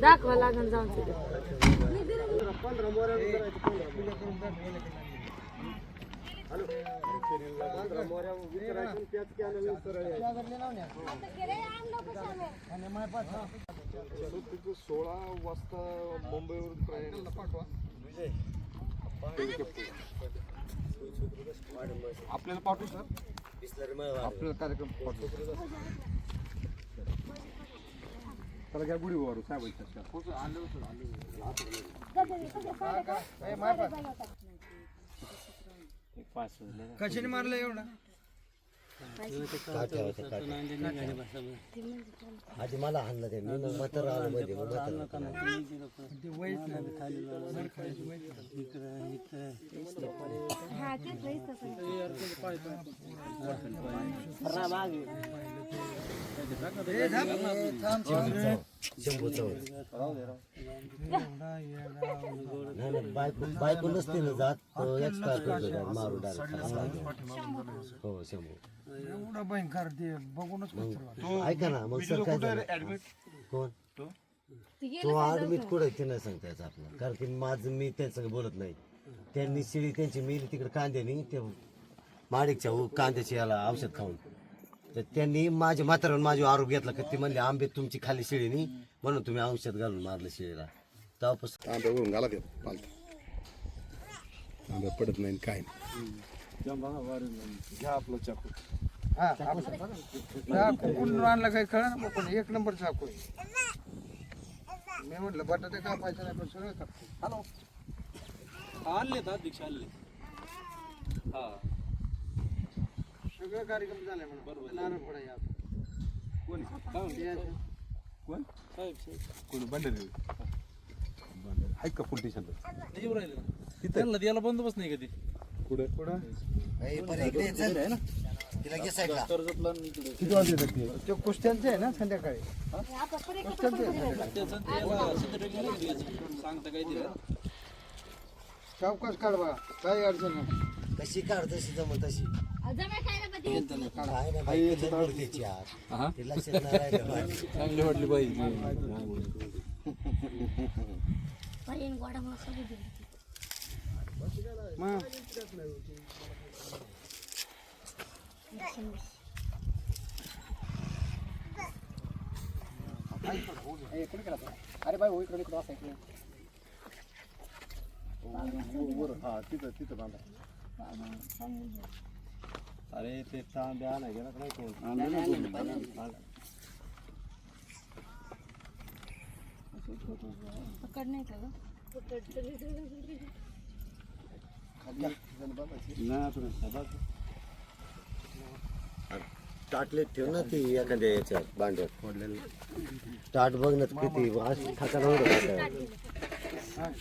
दाखवा लागण जाऊन सोळा वाजता मुंबईवरून पाठवा आपल्याला पाठवू सर? आपल्याला कार्यक्रम पाठवू त्याला घ्या गुढी वारू साहेब कशाने मारलं एवढा? आधी मला हाणलं ते. मी मग म्हातारा आलो मध्ये मग नाही शंभू नाही नाही बायको बायको नसते ना जात एक्स्ट्रा करतो मारू डायरेक्ट हो शंभू एवढा भयंकर ते बघूनच ऐका ना मग सर काय झालं कोण तो ऍडमिट कुठे ते नाही सांगता आपलं कारण की माझं मी त्यांचं बोलत नाही त्यांनी शिळी त्यांची मिली तिकडे कांद्यानी ते माडिकच्या कांद्याची याला औषध खाऊन तर त्यांनी माझ्या म्हाताऱ्यावर माझे आरोप घेतला की ती म्हणली आंबे तुमची खाली शिळीनी. म्हणून तुम्ही औषध घालून मारलं शिळीला. तेव्हापासून आंब्या वरून घाला ते पालत आंब्या पडत नाही काय नाही चाकू. हा चाकू कुठून आणला काही कळा ना पण एक नंबर चाकू आहे. मी म्हटलं बटाटे कापायचं नाही पण सगळं कापतो हॅलो. आणले अध्यक्ष आणले हा. सगळं कार्यक्रम झाले म्हणून. बरोबर. नारळ. कोण. कोण? कोण? बंडल. आहे का पोलीस स्टेशनला त्याच्यावर राहिले. ना त्यांना द्यायला बंदोबस्त नाही कधी कुठे? इकडे. किती वाजले ते कुस्त्यांचं आहे ना संध्याकाळी? याला सावकाश काढ बघा काही अडचण नाही. कशी काढ तशी जमत तशी. काय नाही बाई, किती मूर्तीची आत. ते लक्षात नाही राहिलं बाई. चांगली वाटली पाहिजे मग हा तिथं तिथं बांधा अरे ते तांब्या आणाय गेला का नाही कोण? पकड नाही का ठेव ना ती एखाद्या याच्यात भांड्यात. टाट बघ ना किती वास ठकाना उडत होता.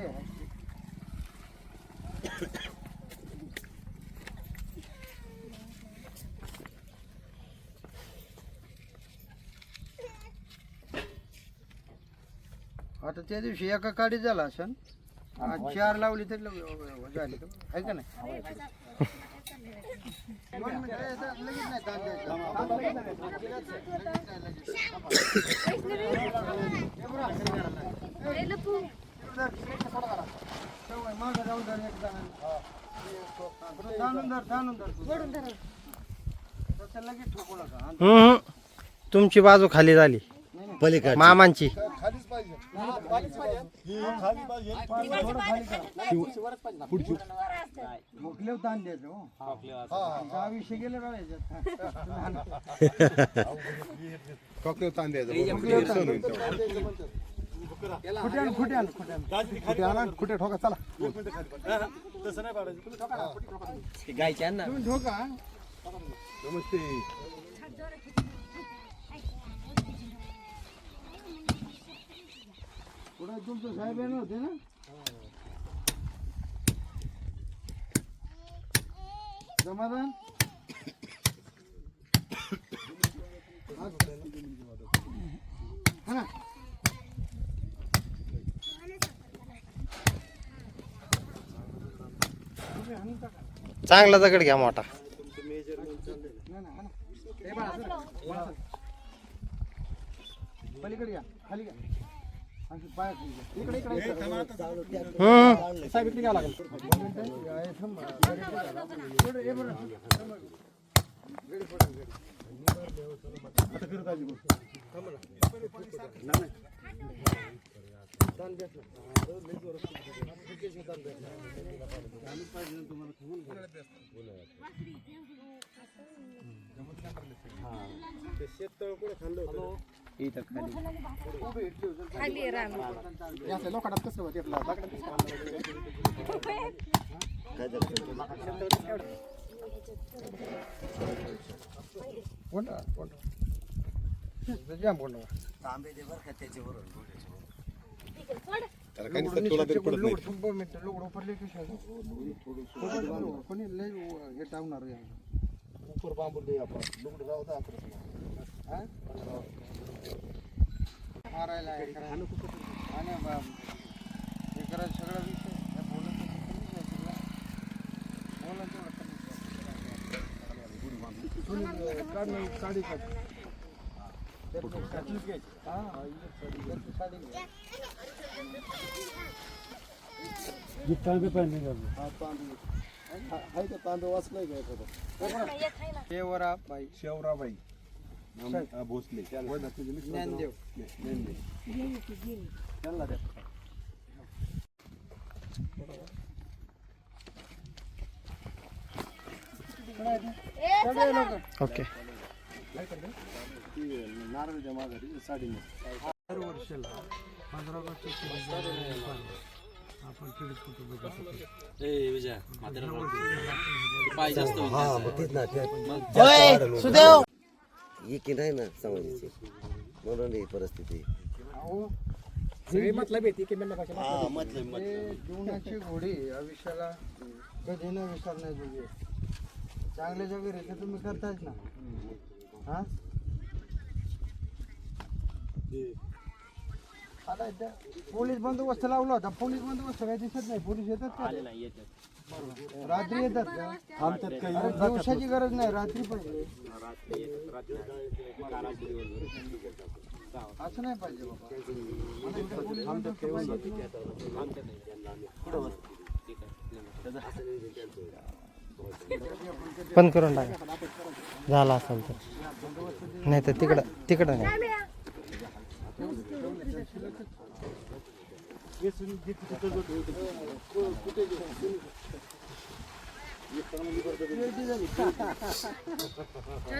आता त्या दिवशी एका काडी झाला असन आज चार लावली तरी लव- झाली का? आहे का नाही दोन मिनिटं, लगेच नाही ताण द्यायचा. थांब, लगेच नाही, लगेच नाही, लगेच नाही, लगेच नाही. सवय, मागं जाऊन धर एक जणांनी. हा, बरं, ताणून धर, ताणून धर. तसं लगेच ठोकू नका. तुमची बाजू खाली झाली पलीकडची मामांची खालीच पाहिजे ताण द्यायचं हो गेले ताण द्यायचा खुट्यान खुट्यान कुठे आणा कुठे ठोका चला. तुम्ही ठोका नमस्ते. पुढे तुमचं साहेब येणार होते ना? समाधान हा ना. चांगला दगड घ्या मोठा. लागेल नाही खाली खाली ते शेततळ कुठे खाल्लं खाली आहे रान कसं होतं आपलं? दगडात कोणता? कोणता? जाम कोणता? तांबे दे बरं का त्याच्यावरून लुगडं निश्चित लुगडं थांब मिनिटं. उपरले की शायद. लुगडं कोणी लय हे टावणार उपर दे आपण. लुगड राहू दे आपण. मारायला आहे, करायला. आणि बा- हे करायचं सगळं विषय. हे बोलायचं तर कमीच आहे सगळं. बोलायचं एवढं कमीच आहे. कोणी काढ ना, साडी काढ. त्यातली घ्यायची. हा, हा, इथं साडी घ्यायची. साडी घ्यायची. हा, तांदूळ. हा, आहे का तांदूळ वाचलाय का एखादा? शेवरा बाई शेवराबाई साहेब. भोसले ज्ञानदेव. त्यांना द्या सगळे लोक ओके. नारळच्या माघारी साडी दर वर्षाला पंधरा ऑगस्ट आपण पीडित कुटुंब विजय हा. ही नाही ना समाजाची? म्हणून ही परिस्थिती. मतलब येते की मतलब जीवनाची घोडी आयुष्याला कधी न विसरण्याजोगी आहे. चांगल्या जागी रे ते तुम्ही करतायच ना. हा? आता इथं पोलीस बंदोबस्त लावला होता. पोलीस बंदोबस्त काही दिसत नाही. पोलीस येतात का? बरोबर. रात्री येतात का? अरे, दिवसाची गरज नाही रात्री पाहिजे असं नाही पाहिजे बाबा. मला इथं पोलीस बंदोबस्त पाहिजे. बंद करून टाका. झाला असेल तर. नाही तर तिकडं तिकडं नाही.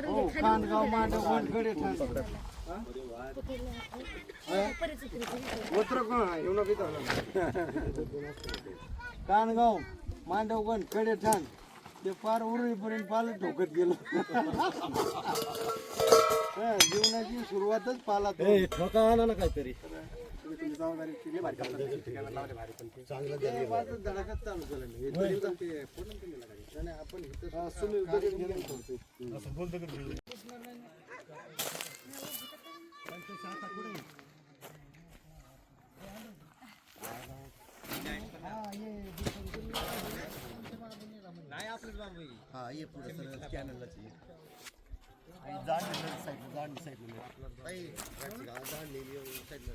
हो, मांडव ठाण आहे? कानगाव मांडवगणकडे ठाण ते पार उरुळीपर्यंत पाला ठोकत गेलो. हा, जीवनाची सुरुवातच पाला ठोका आणा ना काहीतरी. चालू. हे तरी पण ते पूर्ण केलेलं नाही. आणि आपण इथं. हा ये पुढे सरळ कॅनललाच ये. जाणलेलं साईडला जाणली साईडला जाणलेली साईडला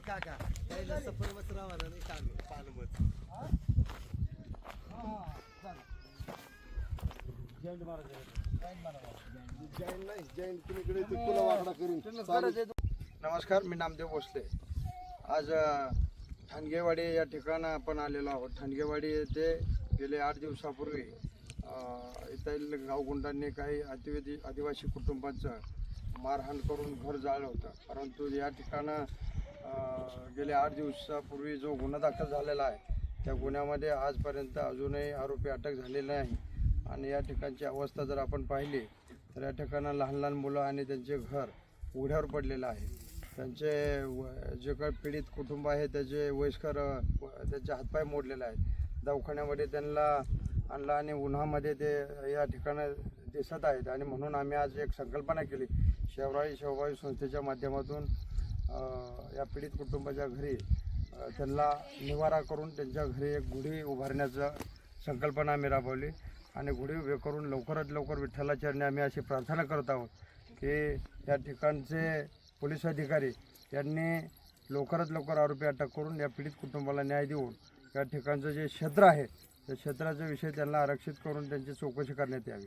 काका पहिला सफर मस्त राहा नाही काढू पानमत. जैन नाही नमस्कार मी नामदेव भोसले. आज अ, ठाणगेवाडी या ठिकाणं आपण आलेलो आहोत. ठाणगेवाडी येथे गेले आठ दिवसापूर्वी अ, येथील गावगुंडांनी काही अतिवेदी आदिवासी कुटुंबांचं मारहाण करून घर जाळलं होतं. परंतु या ठिकाणं गेले आठ दिवसापूर्वी जो गुन्हा दाखल झालेला आहे त्या गुन्ह्यामध्ये आजपर्यंत अजूनही आरोपी अटक झालेले नाही. आणि या ठिकाणची अवस्था जर आपण पाहिली तर या ठिकाणं लहान लहान मुलं आणि त्यांचे घर उघड्यावर पडलेलं आहे. त्यांचे व- जे काही पीडित कुटुंब आहे त्याचे वयस्कर त्यांचे हातपाय मोडलेले आहेत. दवाखान्यामध्ये त्यांना आणलं आणि उन्हामध्ये ते या ठिकाणं दिसत आहेत. आणि म्हणून आम्ही आज एक संकल्पना केली शेवराई शेवगाई संस्थेच्या माध्यमातून या पीडित कुटुंबाच्या घरी त्यांना निवारा करून त्यांच्या घरी एक गुढी उभारण्याचं संकल्पना आम्ही राबवली. आणि गुढी उभे करून लवकरात लवकर विठ्ठलाचरणी आम्ही अशी प्रार्थना करत आहोत की या ठिकाणचे पोलीस अधिकारी यांनी लवकरात लवकर आरोपी अटक करून या पीडित कुटुंबाला न्याय देऊन या ठिकाणचं जे क्षेत्र आहे त्या क्षेत्राचा विषय त्यांना आरक्षित करून त्यांची चौकशी करण्यात यावी.